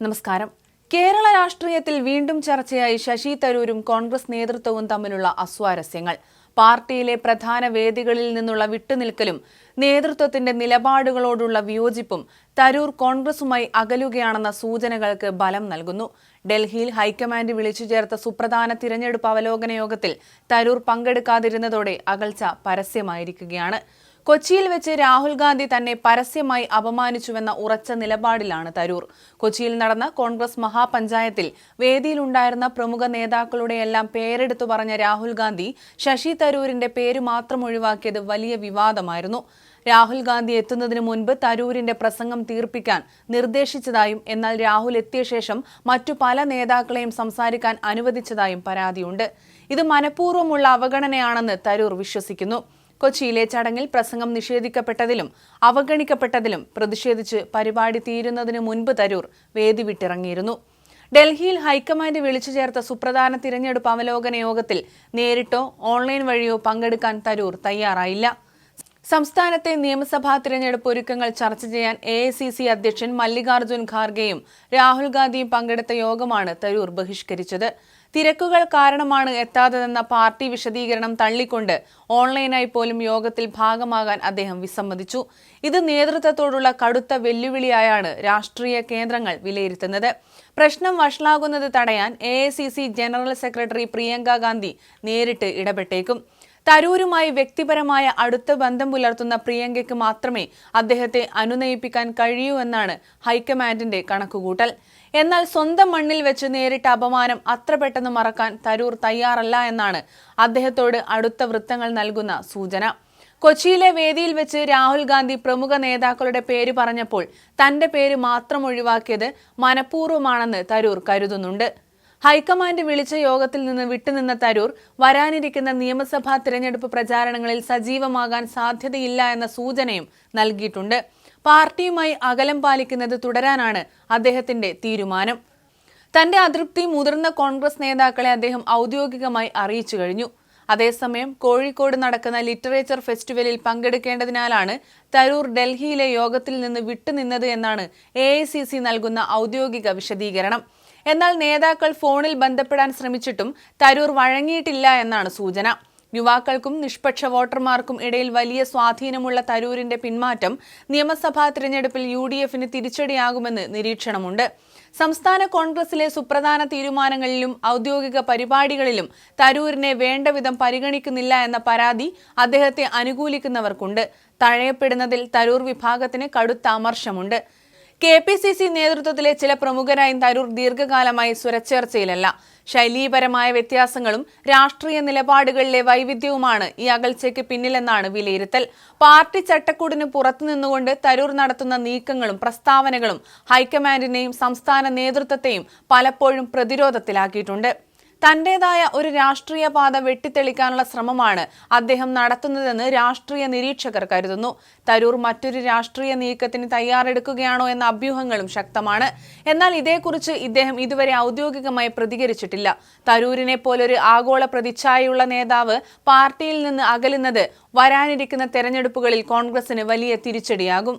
നമസ്കാരം. കേരള രാഷ്ട്രീയത്തിൽ വീണ്ടും ചർച്ചയായി ശശി തരൂരും കോൺഗ്രസ് നേതൃത്വവും തമ്മിലുള്ള അസ്വാരസ്യങ്ങൾ. പാർട്ടിയിലെ പ്രധാന വേദികളിൽ നിന്നുള്ള വിട്ടുനിൽക്കലും നേതൃത്വത്തിന്റെ നിലപാടുകളോടുള്ള വിയോജിപ്പും തരൂർ കോൺഗ്രസുമായി അകലുകയാണെന്ന സൂചനകൾക്ക് ബലം നൽകുന്നു. ഡൽഹിയിൽ ഹൈക്കമാൻഡ് വിളിച്ചു ചേർത്ത സുപ്രധാന തിരഞ്ഞെടുപ്പ് അവലോകന യോഗത്തിൽ തരൂർ പങ്കെടുക്കാതിരുന്നതോടെ അകൽച്ച പരസ്യമായിരിക്കുകയാണ്. കൊച്ചിയിൽ വെച്ച് രാഹുൽ ഗാന്ധി തന്നെ പരസ്യമായി അപമാനിച്ചുവെന്ന ഉറച്ച നിലപാടിലാണ് തരൂർ. കൊച്ചിയിൽ നടന്ന കോൺഗ്രസ് മഹാപഞ്ചായത്തിൽ വേദിയിലുണ്ടായിരുന്ന പ്രമുഖ നേതാക്കളുടെയെല്ലാം പേരെടുത്തു പറഞ്ഞ രാഹുൽ ഗാന്ധി ശശി തരൂരിന്റെ പേര് മാത്രം ഒഴിവാക്കിയത് വലിയ വിവാദമായിരുന്നു. രാഹുൽ ഗാന്ധി എത്തുന്നതിന് മുൻപ് തരൂരിന്റെ പ്രസംഗം തീർപ്പിക്കാൻ നിർദ്ദേശിച്ചതായും എന്നാൽ രാഹുൽ എത്തിയ ശേഷം മറ്റു പല നേതാക്കളെയും സംസാരിക്കാൻ അനുവദിച്ചതായും പരാതിയുണ്ട്. ഇത് മനഃപൂർവമുള്ള അവഗണനയാണെന്ന് തരൂർ വിശ്വസിക്കുന്നു. കൊച്ചിയിലെ ചടങ്ങിൽ പ്രസംഗം നിഷേധിക്കപ്പെട്ടതിലും അവഗണിക്കപ്പെട്ടതിലും പ്രതിഷേധിച്ച് പരിപാടി തീരുന്നതിന് മുൻപ് തരൂർ വേദി വിട്ടിറങ്ങിയിരുന്നു. ഡൽഹിയിൽ ഹൈക്കമാൻഡ് വിളിച്ചു ചേർത്ത സുപ്രധാന തിരഞ്ഞെടുപ്പ് അവലോകന യോഗത്തിൽ നേരിട്ടോ ഓൺലൈൻ വഴിയോ പങ്കെടുക്കാൻ തരൂർ തയ്യാറായില്ല. സംസ്ഥാനത്തെ നിയമസഭാ തിരഞ്ഞെടുപ്പ് ഒരുക്കങ്ങൾ ചർച്ച ചെയ്യാൻ എ ഐ സി സി അധ്യക്ഷൻ മല്ലികാർജുൻ ഖാർഗെയും രാഹുൽ ഗാന്ധിയും പങ്കെടുത്ത യോഗമാണ് തരൂർ ബഹിഷ്കരിച്ചത്. തിരക്കുകൾ കാരണമാണ് എത്താത്തതെന്ന പാർട്ടി വിശദീകരണം തള്ളിക്കൊണ്ട് ഓൺലൈനായി പോലും യോഗത്തിൽ ഭാഗമാകാൻ അദ്ദേഹം വിസമ്മതിച്ചു. ഇത് നേതൃത്വത്തോടുള്ള കടുത്ത വെല്ലുവിളിയായാണ് രാഷ്ട്രീയ കേന്ദ്രങ്ങൾ വിലയിരുത്തുന്നത്. പ്രശ്നം വഷളാകുന്നത് തടയാൻ A general secretary Priyanka Gandhi നേരിട്ട് ഇടപെട്ടേക്കും. തരൂരുമായി വ്യക്തിപരമായ അടുത്ത ബന്ധം പുലർത്തുന്ന പ്രിയങ്കയ്ക്ക് മാത്രമേ അദ്ദേഹത്തെ അനുനയിപ്പിക്കാൻ കഴിയൂ എന്നാണ് ഹൈക്കമാൻഡിന്റെ കണക്കുകൂട്ടൽ. എന്നാൽ സ്വന്തം മണ്ണിൽ വെച്ച് നേരിട്ട അപമാനം അത്ര പെട്ടെന്ന് മറക്കാൻ തരൂർ തയ്യാറല്ല എന്നാണ് അദ്ദേഹത്തോട് അടുത്ത വൃത്തങ്ങൾ നൽകുന്ന സൂചന. കൊച്ചിയിലെ വേദിയിൽ വെച്ച് രാഹുൽ ഗാന്ധി പ്രമുഖ നേതാക്കളുടെ പേര് പറഞ്ഞപ്പോൾ തന്റെ പേര് മാത്രം ഒഴിവാക്കിയത് മനഃപൂർവമാണെന്ന് തരൂർ കരുതുന്നുണ്ട്. ഹൈക്കമാൻഡ് വിളിച്ച യോഗത്തിൽ നിന്ന് വിട്ടുനിന്ന തരൂർ വരാനിരിക്കുന്ന നിയമസഭാ തിരഞ്ഞെടുപ്പ് പ്രചാരണങ്ങളിൽ സജീവമാകാൻ സാധ്യതയില്ല എന്ന സൂചനയും നൽകിയിട്ടുണ്ട്. പാർട്ടിയുമായി അകലം പാലിക്കുന്നത് തുടരാനാണ് അദ്ദേഹത്തിന്റെ തീരുമാനം. തന്റെ അതൃപ്തി മുതിർന്ന കോൺഗ്രസ് നേതാക്കളെ അദ്ദേഹം ഔദ്യോഗികമായി അറിയിച്ചു കഴിഞ്ഞു. അതേസമയം കോഴിക്കോട് നടക്കുന്ന ലിറ്ററേച്ചർ ഫെസ്റ്റിവലിൽ പങ്കെടുക്കേണ്ടതിനാലാണ് തരൂർ ഡൽഹിയിലെ യോഗത്തിൽ നിന്ന് വിട്ടുനിന്നത് എന്നാണ് എ നൽകുന്ന ഔദ്യോഗിക വിശദീകരണം. എന്നാൽ നേതാക്കൾ ഫോണിൽ ബന്ധപ്പെടാൻ ശ്രമിച്ചിട്ടും തരൂർ വഴങ്ങിയിട്ടില്ല എന്നാണ് സൂചന. യുവാക്കൾക്കും നിഷ്പക്ഷ വോട്ടർമാർക്കും ഇടയിൽ വലിയ സ്വാധീനമുള്ള തരൂരിന്റെ പിന്മാറ്റം നിയമസഭാ തിരഞ്ഞെടുപ്പിൽ യു ഡി എഫിന് തിരിച്ചടിയാകുമെന്ന് നിരീക്ഷണമുണ്ട്. സംസ്ഥാന കോൺഗ്രസിലെ സുപ്രധാന തീരുമാനങ്ങളിലും ഔദ്യോഗിക പരിപാടികളിലും തരൂരിനെ വേണ്ടവിധം പരിഗണിക്കുന്നില്ല എന്ന പരാതി അദ്ദേഹത്തെ അനുകൂലിക്കുന്നവർക്കുണ്ട്. തഴയപ്പെടുന്നതിൽ തരൂർ വിഭാഗത്തിന് കടുത്ത അമർഷമുണ്ട് കെ പി സി സി നേതൃത്വത്തിലെ ചില പ്രമുഖരായും തരൂർ ദീർഘകാലമായി സ്വരച്ചേർച്ചയിലല്ല. ശൈലീപരമായ വ്യത്യാസങ്ങളും രാഷ്ട്രീയ നിലപാടുകളിലെ വൈവിധ്യവുമാണ് ഈ അകൽച്ചയ്ക്ക് പിന്നിലെന്നാണ് വിലയിരുത്തൽ. പാർട്ടി ചട്ടക്കൂടിന് പുറത്തു നിന്നുകൊണ്ട് തരൂർ നടത്തുന്ന നീക്കങ്ങളും പ്രസ്താവനകളും ഹൈക്കമാൻഡിനെയും സംസ്ഥാന നേതൃത്വത്തെയും പലപ്പോഴും പ്രതിരോധത്തിലാക്കിയിട്ടുണ്ട്. തന്റേതായ ഒരു രാഷ്ട്രീയ പാത വെട്ടിത്തെളിക്കാനുള്ള ശ്രമമാണ് അദ്ദേഹം നടത്തുന്നതെന്ന് രാഷ്ട്രീയ നിരീക്ഷകർ കരുതുന്നു. തരൂർ മറ്റൊരു രാഷ്ട്രീയ നീക്കത്തിന് തയ്യാറെടുക്കുകയാണോ എന്ന അഭ്യൂഹങ്ങളും ശക്തമാണ്. എന്നാൽ ഇതേക്കുറിച്ച് ഇദ്ദേഹം ഇതുവരെ ഔദ്യോഗികമായി പ്രതികരിച്ചിട്ടില്ല. തരൂരിനെ പോലൊരു ആഗോള പ്രതിച്ഛായയുള്ള നേതാവ് പാർട്ടിയിൽ നിന്ന് അകലുന്നത് വരാനിരിക്കുന്ന തെരഞ്ഞെടുപ്പുകളിൽ കോൺഗ്രസിന് വലിയ തിരിച്ചടിയാകും.